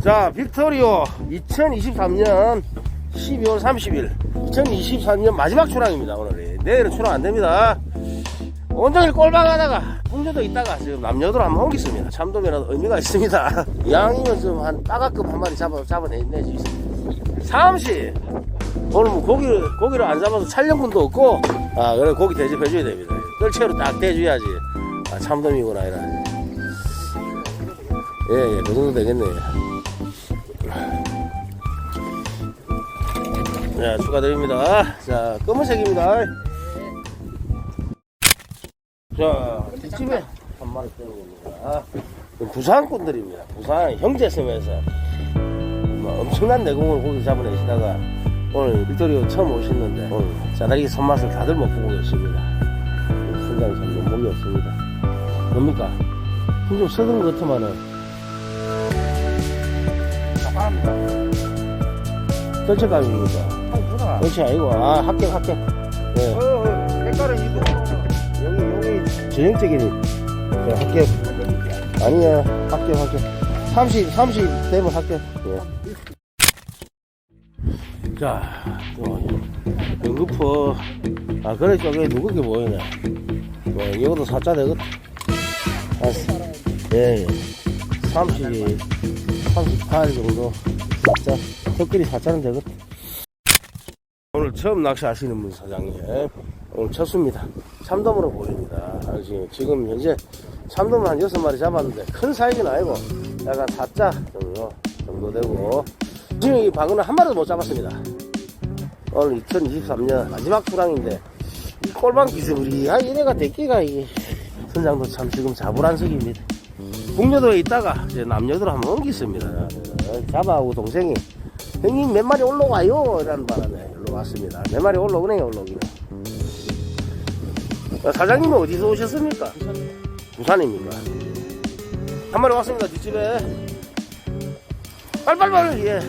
자, 빅토리오 2023년 12월 30일 2023년 마지막 출항입니다 오늘이. 내일은 출항 안됩니다. 온종일 꼴방 하다가 풍조도 있다가 지금 남녀도로 한번 옮겼습니다. 참돔이라도 의미가 있습니다. 양이면 좀한 따가급 한 마리 잡아, 잡아내지. 삼시 오늘 뭐 고기를 고기를 안 잡아서 촬영분도 없고 아 그래 고기 대접해줘야 됩니다. 뜰채로 딱 대줘야지. 아 참돔이구나 이라 예 예 그 정도 되겠네요 자, 축하드립니다. 자, 검은색입니다. 자, 뒷집에 한 마리 떼는 겁니다. 부산꾼들입니다. 부산 형제섬에서 뭐 엄청난 내공을 고기 잡아내시다가 오늘 빅토리오 처음 오셨는데 오늘 짜다기 손맛을 다들 먹고 계십니다. 순간 참 눈물이 없습니다. 뭡니까? 힘좀 쓰던 것 같으면은 떨쳐감입니까? 그렇지 아니고. 아 합격 합격. 네. 색깔은 이거. 여기 여기 전형적인 네, 합격. 아니야. 합격 합격. 30 30 되면 합격. 예. 자 또, 연구포 아 그래 저게 누구게 보이네 뭐 이것도 사자 되거든 아, 예, 예. 30 38 정도. 사 자 턱끼리 사자는 되거든 오늘 처음 낚시하시는 분 사장님 오늘 첫 수입니다. 참돔으로 보입니다. 아, 지금, 현재 참돔을 한 여섯 마리 잡았는데 큰 사이즈는 아니고 약간 사자 정도 정도 되고. 지금 이 방어는 한 마리도 못 잡았습니다. 오늘 2023년 마지막 출항인데 이 꼴방 기습이 아 이래가 대기가 이게. 선장도 참 지금 자불안석입니다 북녀도에 있다가 이제 남녀도로 한번 옮겼습니다. 잡아하고 동생이 형님 몇 마리 올라와요? 이라는 바람에 일로 왔습니다 몇 마리 올라오네요 올라오기는. 어, 사장님은 어디서 오셨습니까? 부산입니까? 한 마리 왔습니다 뒷집에. 빨빨빨 예.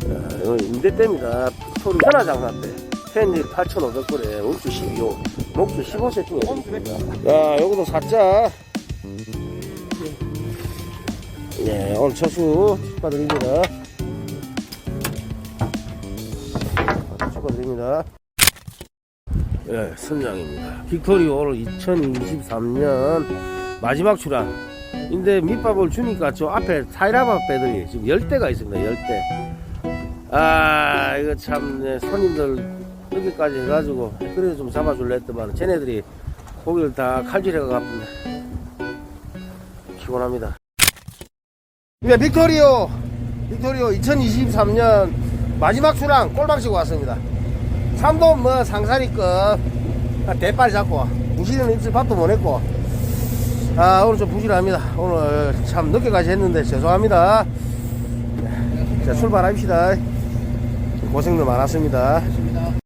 자, 이거 임대때입니다. 소리 하나 장사 때 팬일 8,500불에 목주 12호 목주 15세팅에 있습니다. 자 요거도 사자 예, 오늘 첫수 축하드립니다. 축하드립니다. 예, 선장입니다. 빅토리오 오늘 2023년 마지막 출항. 인데 밑밥을 주니까 저 앞에 타이라바 배들이 지금 10대가 있습니다. 10대. 아, 이거 참, 네, 손님들 여기까지 해가지고, 그래도 좀 잡아줄래 했더만, 쟤네들이 고기를 다 칼질해가 갚는다. 피곤합니다. 네, 빅토리오, 빅토리오 2023년 마지막 출항 꼴방 치고 왔습니다. 삼돔 뭐 상사리급 아, 대빨 잡고 부실은 입술 밥도 못 했고 아 오늘 좀 부실합니다. 오늘 참 늦게까지 했는데 죄송합니다. 자 출발합시다. 고생들 많았습니다.